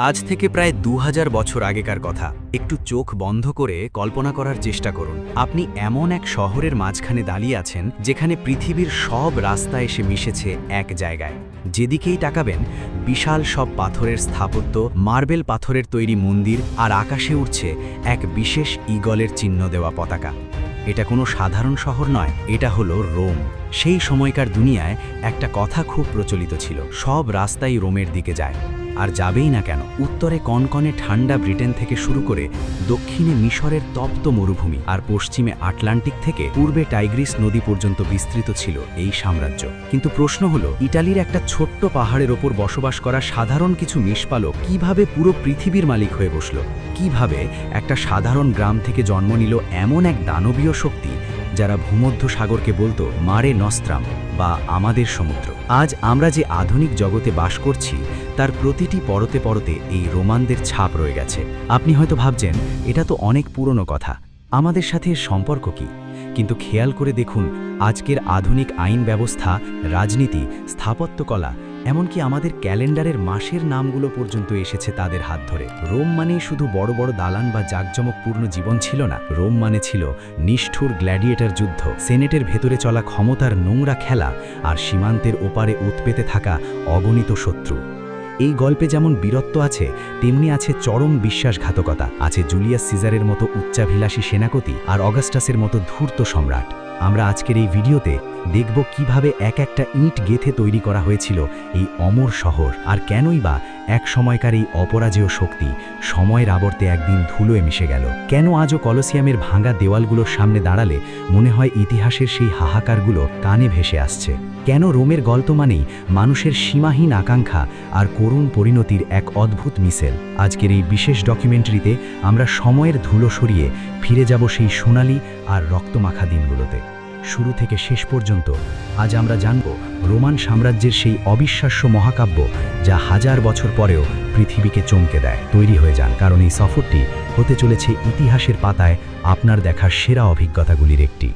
আজ থেকে প্রায় দু হাজার বছর আগেকার কথা। একটু চোখ বন্ধ করে কল্পনা করার চেষ্টা করুন। আপনি এমন এক শহরের মাঝখানে দাঁড়িয়ে আছেন, যেখানে পৃথিবীর সব রাস্তা এসে মিশেছে এক জায়গায়। যেদিকেই তাকাবেন, বিশাল সব পাথরের স্থাপত্য, মার্বেল পাথরের তৈরি মন্দির আর আকাশে উঠছে এক বিশেষ ইগলের চিহ্ন দেওয়া পতাকা। এটা কোনো সাধারণ শহর নয়, এটা হলো রোম। সেই সময়কার দুনিয়ায় একটা কথা খুব প্রচলিত ছিল, সব রাস্তাই রোমের দিকে যায়। আর যাবেই না কেন, উত্তরে কনকনে ঠান্ডা ব্রিটেন থেকে শুরু করে দক্ষিণে মিশরের তপ্ত মরুভূমি আর পশ্চিমে আটলান্টিক থেকে পূর্বে টাইগ্রিস নদী পর্যন্ত বিস্তৃত ছিল এই সাম্রাজ্য। কিন্তু প্রশ্ন হল, ইটালির একটা ছোট্ট পাহাড়ের ওপর বসবাস করা সাধারণ কিছু নিষ্পালক কীভাবে পুরো পৃথিবীর মালিক হয়ে বসল? কীভাবে একটা সাধারণ গ্রাম থেকে জন্ম নিল এমন এক দানবীয় শক্তি যারা ভূমধ্য সাগরকে বলতো মারে নস্ত্রাম বা আমাদের সমুদ্র? আজ আমরা যে আধুনিক জগতে বাস করছি তার প্রতিটি পরতে পরতে এই রোমানদের ছাপ রয়ে গেছে। আপনি হয়তো ভাবছেন, এটা তো অনেক পুরনো কথা। আমাদের সাথে সম্পর্ক কি? কিন্তু খেয়াল করে দেখুন, আজকের আধুনিক আইন ব্যবস্থা, রাজনীতি স্থাপত্যকলা এমনকি আমাদের ক্যালেন্ডারের মাসের নামগুলো পর্যন্ত এসেছে তাদের হাত ধরে। রোম মানে শুধু বড় বড় দালান বা জাঁকজমকপূর্ণ জীবন ছিল না। রোম মানে ছিল নিষ্ঠুর গ্ল্যাডিয়েটর যুদ্ধ। সেনেটের ভেতরে চলা ক্ষমতার নোংরা খেলা আর সীমান্তের ওপারে উৎপেতে থাকা অগণিত শত্রু। এই গল্পে যেমন বীরত্ব আছে, তেমনি আছে চরম বিশ্বাসঘাতকতা, আছে জুলিয়াস সিজারের মতো উচ্চাভিলাষী সেনাপতি আর অগাস্টাসের মতো ধূর্ত সম্রাট। আমরা আজকের এই ভিডিওতে দেখব কীভাবে এক একটা ইট গেথে তৈরি করা হয়েছিল এই অমর শহর আর কেনই বা এক সময়কার এই অপরাজেয় শক্তি সময়ের আবর্তে একদিন ধুলোয় মিশে গেল। কেন আজও কলসিয়ামের ভাঙা দেওয়ালগুলোর সামনে দাঁড়ালে মনে হয় ইতিহাসের সেই হাহাকারগুলো কানে ভেসে আসছে? কেন রোমের গল্প মানেই মানুষের সীমাহীন আকাঙ্ক্ষা আর করুণ পরিণতির এক অদ্ভুত মিশেল আজকের এই বিশেষ ডকুমেন্টারিতে আমরা সময়ের ধুলো সরিয়ে ফিরে যাব সেই সোনালি আর রক্তমাখা দিনগুলোতে। শুরু থেকে শেষ পর্যন্ত আজ আমরা জানব রোমান সাম্রাজ্যের সেই অবিশ্বাস্য মহাকাব্য যা হাজার বছর পরেও পৃথিবীকে চমকে দেয়, তৈরি হয়ে যান। কারণ এই সফরটি হতে চলেছে ইতিহাসের পাতায় আপনার দেখার সেরা অভিজ্ঞতাগুলির একটি।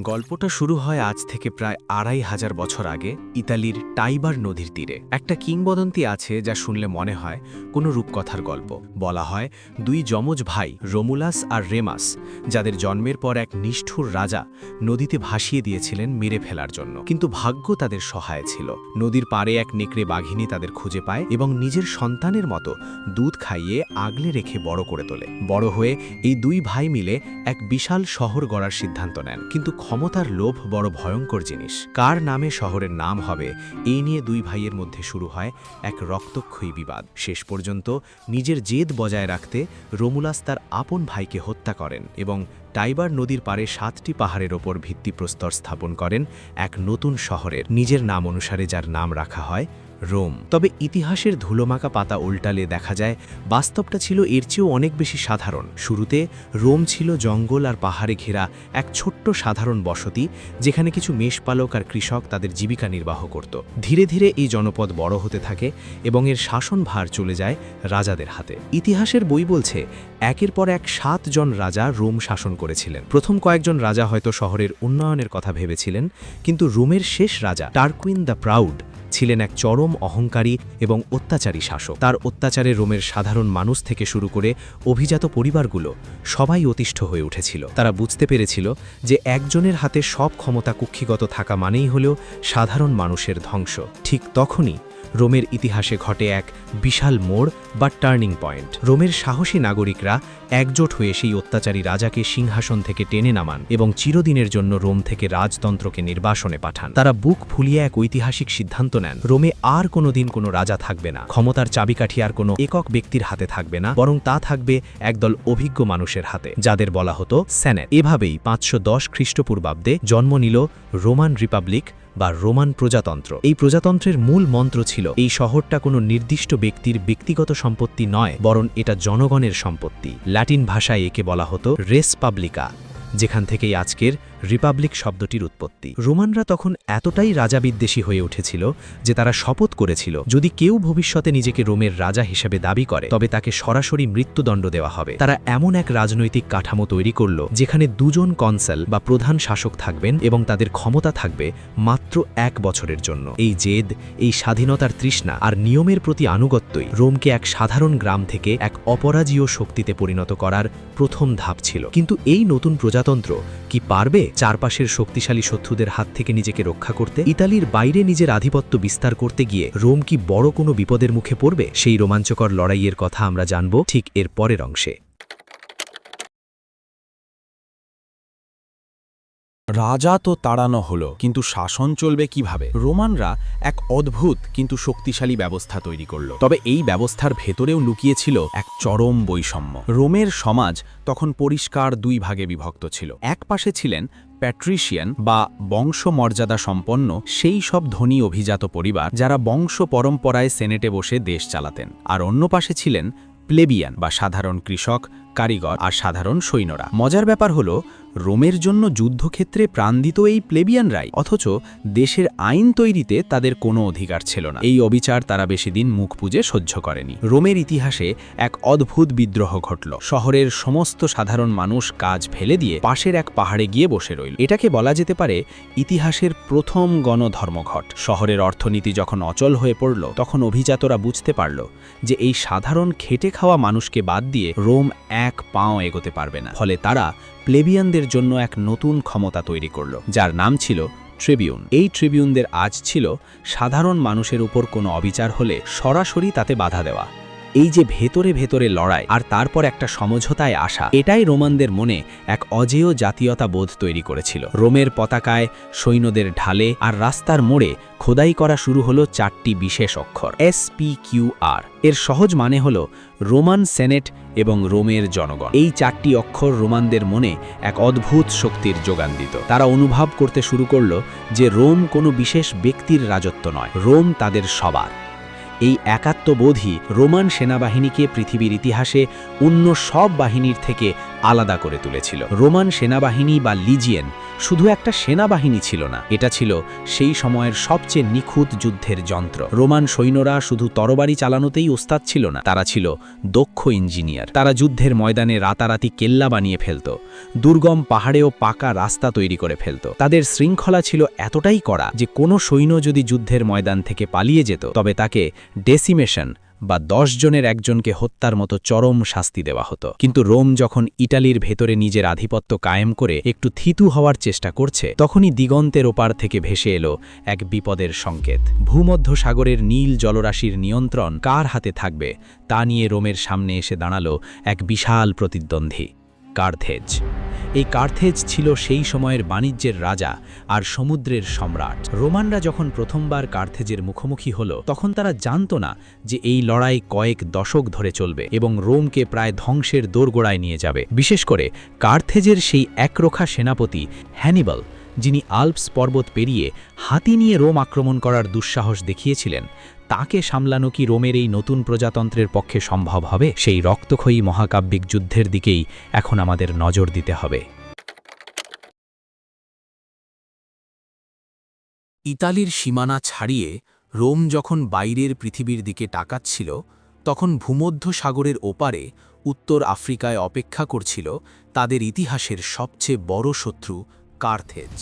গল্পটা শুরু হয় আজ থেকে প্রায় আড়াই হাজার বছর আগে ইতালির টাইবার নদীর তীরে। একটা কিংবদন্তি আছে যা শুনলে মনে হয় কোনো রূপকথার গল্প। বলা হয় দুই যমজ ভাই, রোমুলাস আর রেমাস, যাদের জন্মের পর এক নিষ্ঠুর রাজা নদীতে ভাসিয়ে দিয়েছিলেন মেরে ফেলার জন্য। কিন্তু ভাগ্য তাদের সহায় ছিল। নদীর পাড়ে এক নেকড়ে বাঘিনী তাদের খুঁজে পায় এবং নিজের সন্তানের মতো দুধ খাইয়ে আগলে রেখে বড় করে তোলে। বড় হয়ে এই দুই ভাই মিলে এক বিশাল শহর গড়ার সিদ্ধান্ত নেন। কিন্তু ক্ষমতার লোভ বড় ভয়ঙ্কর জিনিস। কার নামে শহরের নাম হবে এই নিয়ে দুই ভাইয়ের মধ্যে শুরু হয় এক রক্তক্ষয়ী বিবাদ। শেষ পর্যন্ত নিজের জেদ বজায় রাখতে রোমুলাস তার আপন ভাইকে হত্যা করেন এবং টাইবার নদীর পারে সাতটি পাহাড়ের ওপর ভিত্তিপ্রস্তর স্থাপন করেন এক নতুন শহরের। নিজের নাম অনুসারে যার নাম রাখা হয় রোম। তবে ইতিহাসের ধুলোমাকা পাতা উল্টালে দেখা যায়, বাস্তবটা ছিল এর চেয়েও অনেক বেশি সাধারণ। শুরুতে রোম ছিল জঙ্গল আর পাহাড়ে ঘেরা এক ছোট্ট সাধারণ বসতি, যেখানে কিছু মেষপালক আর কৃষক তাদের জীবিকা নির্বাহ করত। ধীরে ধীরে এই জনপদ বড় হতে থাকে এবং এর শাসনভার চলে যায় রাজাদের হাতে। ইতিহাসের বই বলছে, একের পর এক সাতজন রাজা রোম শাসন করেছিলেন। প্রথম কয়েকজন রাজা হয়তো শহরের উন্নয়নের কথা ভেবেছিলেন, কিন্তু রোমের শেষ রাজা টার্কুইন দ্য প্রাউড ছিলেন এক চরম অহংকারী এবং অত্যাচারী শাসক। তার অত্যাচারে রোমের সাধারণ মানুষ থেকে শুরু করে অভিজাত পরিবারগুলো সবাই অতিষ্ঠ হয়ে উঠেছিল। তারা বুঝতে পেরেছিল যে একজনের হাতে সব ক্ষমতা কুক্ষিগত থাকা মানেই হল সাধারণ মানুষের ধ্বংস। ঠিক তখনই রোমের ইতিহাসে ঘটে এক বিশাল মোড় বা টার্নিং পয়েন্ট। রোমের সাহসী নাগরিকরা একজোট হয়ে সেই অত্যাচারী রাজাকে সিংহাসন থেকে টেনে নামান এবং চিরদিনের জন্য রোম থেকে রাজতন্ত্রকে নির্বাসনে পাঠান। তারা বুক ফুলিয়ে এক ঐতিহাসিক সিদ্ধান্ত নেন। রোমে আর কোনোদিন কোনো রাজা থাকবে না। ক্ষমতার চাবিকাঠি আর কোনো একক ব্যক্তির হাতে থাকবে না, বরং তা থাকবে একদল অভিজ্ঞ মানুষের হাতে, যাদের বলা হতো স্যানেট। এভাবেই পাঁচশো দশ খ্রিস্টপূর্বাব্দে জন্ম নিল রোমান রিপাবলিক বা রোমান প্রজাতন্ত্র। এই প্রজাতন্ত্রের মূল মন্ত্র ছিল, এই শহরটা কোনো নির্দিষ্ট ব্যক্তির ব্যক্তিগত সম্পত্তি নয়, বরং এটা জনগণের সম্পত্তি। ল্যাটিন ভাষায় একে বলা হতো রেস পাবলিকা, যেখান থেকেই আজকের রিপাবলিক শব্দটির উৎপত্তি। রোমানরা তখন এতটাই রাজাবিদ্বেষী হয়ে উঠেছিল যে তারা শপথ করেছিল, যদি কেউ ভবিষ্যতে নিজেকে রোমের রাজা হিসেবে দাবি করে, তবে তাকে সরাসরি মৃত্যুদণ্ড দেওয়া হবে। তারা এমন এক রাজনৈতিক কাঠামো তৈরি করল, যেখানে দুজন কনসাল বা প্রধান শাসক থাকবেন এবং তাদের ক্ষমতা থাকবে মাত্র এক বছরের জন্য। এই জেদ, এই স্বাধীনতার তৃষ্ণা আর নিয়মের প্রতি আনুগত্যই রোমকে এক সাধারণ গ্রাম থেকে এক অপরাজীয় শক্তিতে পরিণত করার প্রথম ধাপ ছিল। কিন্তু এই নতুন প্রজাতন্ত্র কি পারবে? চারপাশের শক্তিশালী শত্রুদের হাত থেকে নিজেকে রক্ষা করতে ইতালির বাইরে নিজের আধিপত্য বিস্তার করতে গিয়ে রোম কি বড় কোনো বিপদের মুখে পড়বে? সেই রোমাঞ্চকর লড়াইয়ের কথা আমরা জানব ঠিক এর পরের অংশে। রাজা তো তাড়ানো হলো, কিন্তু শাসন চলবে কীভাবে? রোমানরা এক অদ্ভুত, কিন্তু শক্তিশালী ব্যবস্থা তৈরি করল। তবে এই ব্যবস্থার ভেতরেও লুকিয়েছিল এক চরম বৈষম্য। রোমের সমাজ তখন পরিষ্কার দুই ভাগে বিভক্ত ছিল। এক পাশে ছিলেন প্যাট্রিশিয়ান বা বংশমর্যাদা সম্পন্ন, সেই সব ধনী অভিজাত পরিবার যারা বংশ পরম্পরায় সেনেটে বসে দেশ চালাতেন। আর অন্য পাশে ছিলেন প্লেবিয়ান বা সাধারণ কৃষক, কারিগর আর সাধারণ সৈন্যরা। মজার ব্যাপার হলো রোমের জন্য যুদ্ধক্ষেত্রে প্রাণ দিত এই প্লেবিয়ানরাই, অথচ দেশের আইন তৈরিতে তাদের কোনো অধিকার ছিল না। এই অবিচার তারা বেশি দিন মুখ পুজে সহ্য করেনি। রোমের ইতিহাসে এক অদ্ভুত বিদ্রোহ ঘটল। শহরের সমস্ত সাধারণ মানুষ কাজ ফেলে দিয়ে পাশের এক পাহাড়ে গিয়ে বসে রইল। এটাকে বলা যেতে পারে ইতিহাসের প্রথম গণধর্মঘট। শহরের অর্থনীতি যখন অচল হয়ে পড়ল, তখন অভিজাতরা বুঝতে পারল যে এই সাধারণ খেটে খাওয়া মানুষকে বাদ দিয়ে রোম এক পাও এগোতে পারবে না। ফলে তারা প্লেবিয়ানদের জন্য এক নতুন ক্ষমতা তৈরি করল, যার নাম ছিল ট্রিবিউন। এই ট্রিবিউনদের আজ ছিল সাধারণ মানুষের উপর কোনো অবিচার হলে সরাসরি তাতে বাধা দেওয়া। এই যে ভেতরে ভেতরে লড়াই আর তারপর একটা সমঝোতায় আসা, এটাই রোমানদের মনে এক অজেয় জাতীয়তা বোধ তৈরি করেছিল। রোমের পতাকায়, সৈন্যদের ঢালে আর রাস্তার মোড়ে খোদাই করা শুরু হলো চারটি বিশেষ অক্ষর, এস পি কিউ আর। এর সহজ মানে হল রোমান সেনেট এবং রোমের জনগণ। এই চারটি অক্ষর রোমানদের মনে এক অদ্ভুত শক্তির যোগান দিত। তারা অনুভব করতে শুরু করল যে রোম কোনো বিশেষ ব্যক্তির রাজত্ব নয়, রোম তাদের সবার। এই একাত্মবোধই রোমান সেনাবাহিনীকে পৃথিবীর ইতিহাসে অন্য সব বাহিনীর থেকে আলাদা করে তুলেছিল। রোমান সেনাবাহিনী বা লিজিয়েন শুধু একটা সেনাবাহিনী ছিল না, এটা ছিল সেই সময়ের সবচেয়ে নিখুঁত যুদ্ধের যন্ত্র। রোমান সৈন্যরা শুধু তরবারি চালানোতেই ওস্তাদ ছিল না, তারা ছিল দক্ষ ইঞ্জিনিয়ার। তারা যুদ্ধের ময়দানে রাতারাতি কেল্লা বানিয়ে ফেলত, দুর্গম পাহাড়েও পাকা রাস্তা তৈরি করে ফেলত। তাদের শৃঙ্খলা ছিল এতটাই কড়া যে কোনো সৈন্য যদি যুদ্ধের ময়দান থেকে পালিয়ে যেত, তবে তাকে ডেসিমেশন বা দশ জনের একজনকে হত্যার মতো চরম শাস্তি দেওয়া হতো। কিন্তু রোম যখন ইটালির ভেতরে নিজের আধিপত্য কায়েম করে একটু থিতু হওয়ার চেষ্টা করছে, তখনই দিগন্তের ওপার থেকে ভেসে এলো এক বিপদের সংকেত। ভূমধ্য সাগরের নীল জলরাশির নিয়ন্ত্রণ কার হাতে থাকবে, তা নিয়ে রোমের সামনে এসে দাঁড়াল এক বিশাল প্রতিদ্বন্দ্বী। কার্থেজ। এই কার্থেজ ছিল সেই সময়ের বাণিজ্যের রাজা আর সমুদ্রের সম্রাট। রোমানরা যখন প্রথমবার কার্থেজের মুখোমুখি হল, তখন তারা জানত না যে এই লড়াই কয়েক দশক ধরে চলবে এবং রোমকে প্রায় ধ্বংসের দোরগোড়ায় নিয়ে যাবে। বিশেষ করে কার্থেজের সেই একরোখা সেনাপতি হ্যানিবল যিনি আল্পস পর্বত পেরিয়ে হাতি নিয়ে রোম আক্রমণ করার দুঃসাহস দেখিয়েছিলেন, তাকে সামলানো কি রোমের এই নতুন প্রজাতন্ত্রের পক্ষে সম্ভব হবে? সেই রক্তক্ষয়ী মহাকাব্যিক যুদ্ধের দিকেই এখন আমাদের নজর দিতে হবে। ইতালির সীমানা ছাড়িয়ে রোম যখন বাইরের পৃথিবীর দিকে টাকাচ্ছিল তখন ভূমধ্য সাগরের ওপারে উত্তর আফ্রিকায় অপেক্ষা করছিল তাদের ইতিহাসের সবচেয়ে বড় শত্রু কার্থেজ।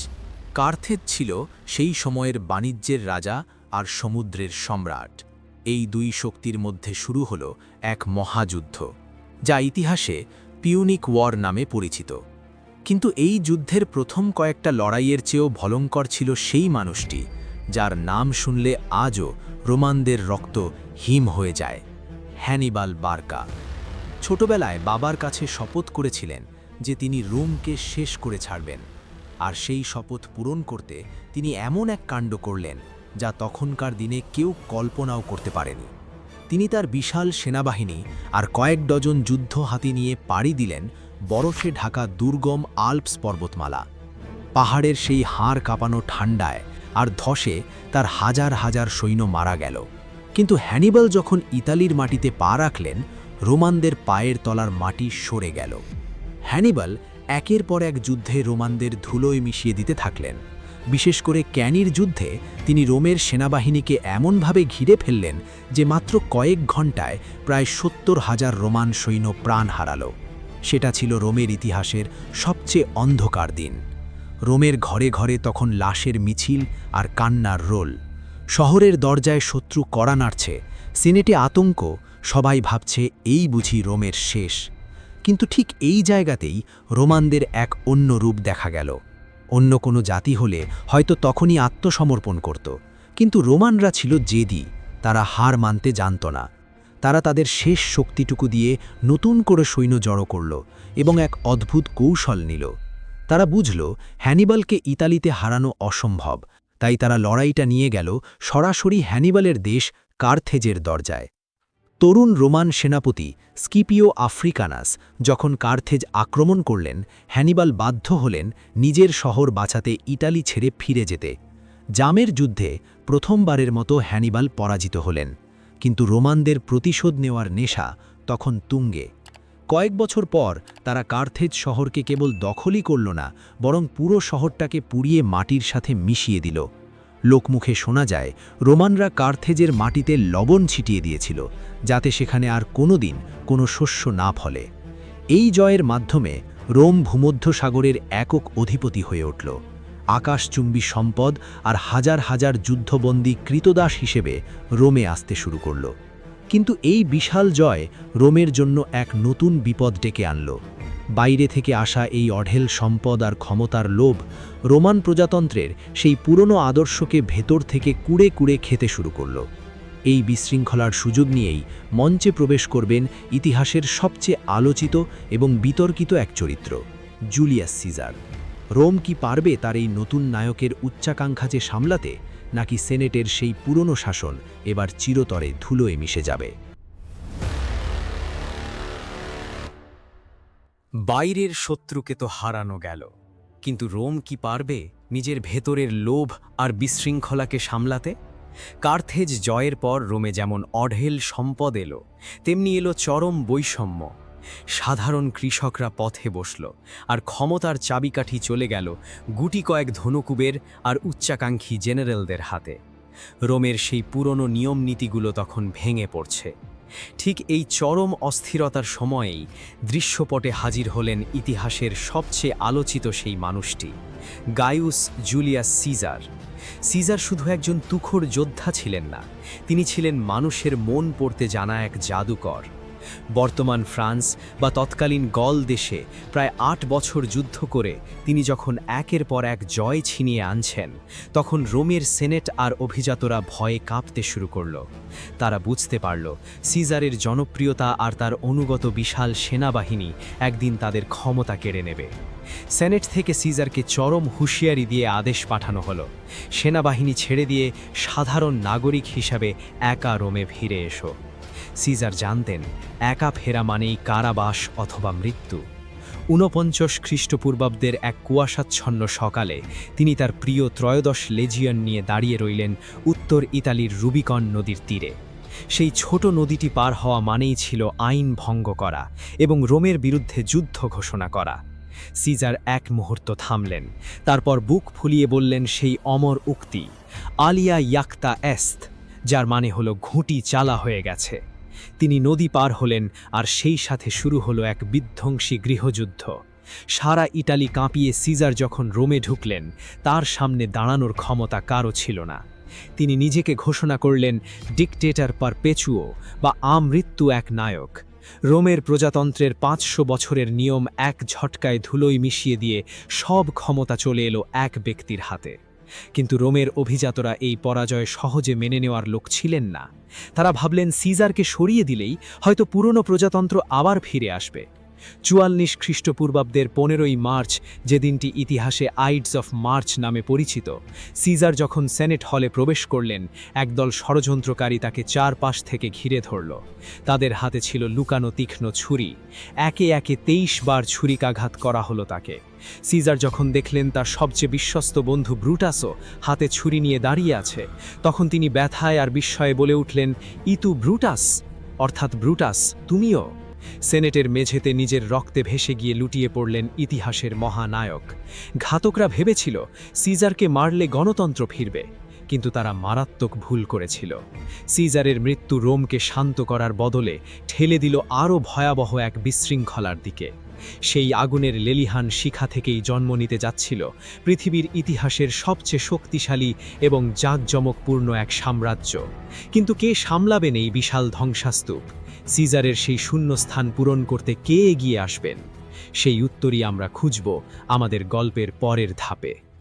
কার্থেজ ছিল সেই সময়ের বাণিজ্যের রাজা আর সমুদ্রের সম্রাট। এই দুই শক্তির মধ্যে শুরু হল এক মহাযুদ্ধ, যা ইতিহাসে পিউনিক ওয়ার নামে পরিচিত। কিন্তু এই যুদ্ধের প্রথম কয়েকটা লড়াইয়ের চেয়েও ভলঙ্কর ছিল সেই মানুষটি, যার নাম শুনলে আজও রোমানদের রক্ত হিম হয়ে যায়, হ্যানিবাল বার্কা। ছোটবেলায় বাবার কাছে শপথ করেছিলেন যে তিনি রোমকে শেষ করে ছাড়বেন। আর সেই শপথ পূরণ করতে তিনি এমন এক কাণ্ড করলেন, যা তখনকার দিনে কেউ কল্পনাও করতে পারেনি। তিনি তার বিশাল সেনাবাহিনী আর কয়েক ডজন যুদ্ধ হাতি নিয়ে পাড়ি দিলেন বরফে ঢাকা দুর্গম আল্পস পর্বতমালা। পাহাড়ের সেই হাড় কাঁপানো ঠান্ডায় আর ধসে তার হাজার হাজার সৈন্য মারা গেল। কিন্তু হ্যানিবাল যখন ইতালির মাটিতে পা রাখলেন, রোমানদের পায়ের তলার মাটি সরে গেল। হ্যানিবাল একের পর এক যুদ্ধে রোমানদের ধুলোয় মিশিয়ে দিতে থাকলেন। বিশেষ করে ক্যানির যুদ্ধে তিনি রোমের সেনাবাহিনীকে এমনভাবে ঘিরে ফেললেন যে মাত্র কয়েক ঘন্টায় প্রায় সত্তর হাজার রোমান সৈন্য প্রাণ হারালো। সেটা ছিল রোমের ইতিহাসের সবচেয়ে অন্ধকার দিন। রোমের ঘরে ঘরে তখন লাশের মিছিল আর কান্নার রোল। শহরের দরজায় শত্রু কড়া নাড়ছে। সিনেটে আতঙ্ক, সবাই ভাবছে, এই বুঝি রোমের শেষ। কিন্তু ঠিক এই জায়গাতেই রোমানদের এক অন্য রূপ দেখা গেল। অন্য কোনো জাতি হলে হয়তো তখনই আত্মসমর্পণ করত। কিন্তু রোমানরা ছিল জেদি, তারা হার মানতে জানত না। তারা তাদের শেষ শক্তিটুকু দিয়ে নতুন করে সৈন্য জড়ো করল এবং এক অদ্ভুত কৌশল নিল। তারা বুঝল, হ্যানিবালকে ইতালিতে হারানো অসম্ভব। তাই তারা লড়াইটা নিয়ে গেল সরাসরি হ্যানিবালের দেশ কার্থেজের দরজায়। তরুণ রোমান সেনাপতি স্কিপিও আফ্রিকানাস যখন কার্থেজ আক্রমণ করলেন, হ্যানিবাল বাধ্য হলেন নিজের শহর বাঁচাতে ইটালি ছেড়ে ফিরে যেতে। জামের যুদ্ধে প্রথমবারের মতো হ্যানিবাল পরাজিত হলেন, কিন্তু রোমানদের প্রতিশোধ নেওয়ার নেশা তখন তুঙ্গে। কয়েক বছর পর তারা কার্থেজ শহরকে কেবল দখলই করল না, বরং পুরো শহরটাকে পুড়িয়ে মাটির সাথে মিশিয়ে দিল। লোকমুখে শোনা যায়, রোমানরা কার্থেজের মাটিতে লবণ ছিটিয়ে দিয়েছিল, যাতে সেখানে আর কোনো দিন কোনো শস্য না ফলে। এই জয়ের মাধ্যমে রোম ভূমধ্য সাগরের একক অধিপতি হয়ে উঠল। আকাশচুম্বী সম্পদ আর হাজার হাজার যুদ্ধবন্দী কৃতদাস হিসেবে রোমে আসতে শুরু করল। কিন্তু এই বিশাল জয় রোমের জন্য এক নতুন বিপদ ডেকে আনল। বাইরে থেকে আসা এই অঢেল সম্পদ আর ক্ষমতার লোভ রোমান প্রজাতন্ত্রের সেই পুরনো আদর্শকে ভেতর থেকে কুড়ে কুড়ে খেতে শুরু করল। এই বিশৃঙ্খলার সুযোগ নিয়েই মঞ্চে প্রবেশ করবেন ইতিহাসের সবচেয়ে আলোচিত এবং বিতর্কিত এক চরিত্র, জুলিয়াস সিজার। রোম কি পারবে তার এই নতুন নায়কের উচ্চাকাঙ্ক্ষা যে সামলাতে, নাকি সেনেটের সেই পুরনো শাসন এবার চিরতরে ধুলোয় মিশে যাবে? বাইরের শত্রুকে তো হারানো গেল। কিন্তু রোম কি পারবে নিজের ভেতরের লোভ আর বিশৃঙ্খলাকে সামলাতে? কার্থেজ জয়ের পর রোমে যেমন অঢেল সম্পদ এলো, তেমনি এলো চরম বৈষম্য। সাধারণ কৃষকরা পথে বসল আর ক্ষমতার চাবিকাঠি চলে গেল গুটি কয়েক ধনুকুবের আর উচ্চাকাঙ্ক্ষী জেনারেলদের হাতে। রোমের সেই পুরনো নিয়ম নীতিগুলো তখন ভেঙে পড়ছে। ঠিক এই চরম অস্থিরতার সময়েই দৃশ্যপটে হাজির হলেন ইতিহাসের সবচেয়ে আলোচিত সেই মানুষটি, গায়ুস জুলিয়াস সিজার। সিজার শুধু একজন তুখোর যোদ্ধা ছিলেন না, তিনি ছিলেন মানুষের মন পড়তে জানা এক জাদুকর। বর্তমান ফ্রান্স বা তৎকালীন গল দেশে প্রায় আট বছর যুদ্ধ করে তিনি যখন একের পর এক জয় ছিনিয়ে আনছেন, তখন রোমের সেনেট আর অভিজাতরা ভয়ে কাঁপতে শুরু করল। তারা বুঝতে পারল, সিজারের জনপ্রিয়তা আর তার অনুগত বিশাল সেনাবাহিনী একদিন তাদের ক্ষমতা কেড়ে নেবে। সেনেট থেকে সিজারকে চরম হুঁশিয়ারি দিয়ে আদেশ পাঠানো হলো। সেনাবাহিনী ছেড়ে দিয়ে সাধারণ নাগরিক হিসাবে একা রোমে ফিরে এসো। সিজার জানতেন, একা ফেরা মানেই কারাবাস অথবা মৃত্যু। ঊনপঞ্চাশ খ্রিস্টপূর্বাব্দের এক কুয়াশাচ্ছন্ন সকালে তিনি তার প্রিয় ত্রয়োদশ লেজিয়ন নিয়ে দাঁড়িয়ে রইলেন উত্তর ইতালির রুবিকন নদীর তীরে। সেই ছোট নদীটি পার হওয়া মানেই ছিল আইন ভঙ্গ করা এবং রোমের বিরুদ্ধে যুদ্ধ ঘোষণা করা। সিজার এক মুহূর্ত থামলেন, তারপর বুক ফুলিয়ে বললেন সেই অমর উক্তি, আলিয়া ইয়াক্তা এস্ত যার মানে হলো ঘুঁটি চালা হয়ে গেছে। তিনি নদী পার হলেন আর সেই সাথে শুরু হলো এক বিধ্বংসী গৃহযুদ্ধ। সারা ইটালি কাঁপিয়ে সিজার যখন রোমে ঢুকলেন, তার সামনে দাঁড়ানোর ক্ষমতা কারও ছিল না। তিনি নিজেকে ঘোষণা করলেন, ডিকটেটার পার পেচুও বা আমৃত্যু এক নায়ক। রোমের প্রজাতন্ত্রের পাঁচশো বছরের নিয়ম এক ঝটকায় ধুলোয় মিশিয়ে দিয়ে সব ক্ষমতা চলে এলো এক ব্যক্তির হাতে। কিন্তু রোমের অভিজাতরা এই পরাজয় সহজে মেনে নেওয়ার লোক ছিলেন না। তারা ভাবলেন সিজারকে সরিয়ে দিলেই হয়তো পুরনো প্রজাতন্ত্র আবার ফিরে আসবে। চুয়াল্লিশ খ্রিস্টপূর্বাব্দের পনেরোই মার্চ, যে দিনটি ইতিহাসে আইডস অফ মার্চ নামে পরিচিত, সিজার যখন সেনেট হলে প্রবেশ করলেন, একদল ষড়যন্ত্রকারী তাকে চারপাশ থেকে ঘিরে ধরল। তাদের হাতে ছিল লুকানো তীক্ষ্ণ ছুরি। একে একে তেইশ বার ছুরিকাঘাত করা হলো তাকে। সিজার যখন দেখলেন তার সবচেয়ে বিশ্বস্ত বন্ধু ব্রুটাসও হাতে ছুরি নিয়ে দাঁড়িয়ে আছে, তখন তিনি ব্যথায় আর বিস্ময়ে বলে উঠলেন, ইতু ব্রুটাস? অর্থাৎ ব্রুটাস, তুমিও? সেনেটের মেঝেতে নিজের রক্তে ভেসে গিয়ে লুটিয়ে পড়লেন ইতিহাসের মহানায়ক। ঘাতকরা ভেবেছিল, সিজারকে মারলে গণতন্ত্র ফিরবে, কিন্তু তারা মারাত্মক ভুল করেছিল। সিজারের মৃত্যু রোমকে শান্ত করার বদলে ঠেলে দিল আরও ভয়াবহ এক বিশৃঙ্খলার দিকে। সেই আগুনের লেলিহান শিখা থেকেই জন্ম নিতে যাচ্ছিল পৃথিবীর ইতিহাসের সবচেয়ে শক্তিশালী এবং জাঁকজমকপূর্ণ এক সাম্রাজ্য। কিন্তু কে সামলাবেন এই বিশাল ধ্বংসাস্তূপ? সিজারের সেই শূন্য স্থান পূরণ করতে কে এগিয়ে আসবেন? সেই উত্তরই আমরা খুঁজব আমাদের গল্পের পরের ধাপে।